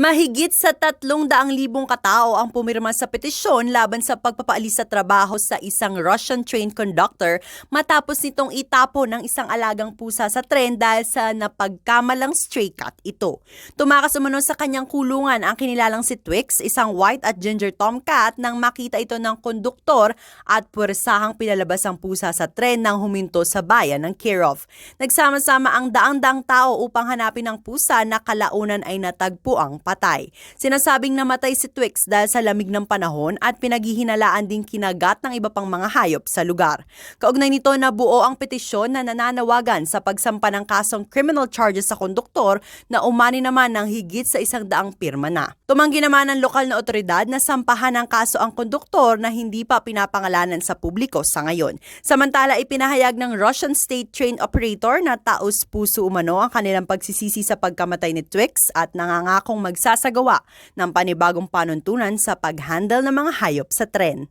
Mahigit sa tatlong daang libong katao ang pumirma sa petisyon laban sa pagpapaalis sa trabaho sa isang Russian train conductor matapos nitong itapo ng isang alagang pusa sa tren dahil sa napagkamalang stray cat ito. Tumakas umano sa kanyang kulungan ang kinilalang si Twix, isang white at ginger tomcat nang makita ito ng konduktor at puwersahang pinalabas ang pusa sa tren nang huminto sa bayan ng Kirov. Nagsama-sama ang daang-daang tao upang hanapin ang pusa na kalaunan ay natagpo ang patay. Sinasabing namatay si Twix dahil sa lamig ng panahon at pinaghihinalaan din kinagat ng iba pang mga hayop sa lugar. Kaugnay nito nabuo ang petisyon na nananawagan sa pagsampa ng kasong criminal charges sa konduktor na umani naman ng higit sa isang daang pirma na. Tumanggi naman ng lokal na otoridad na sampahan ng kaso ang konduktor na hindi pa pinapangalanan sa publiko sa ngayon. Samantala ipinahayag ng Russian State Train Operator na taos puso umano ang kanilang pagsisisi sa pagkamatay ni Twix at nangangakong magsasagawa ng panibagong panuntunan sa pag-handle ng mga hayop sa tren.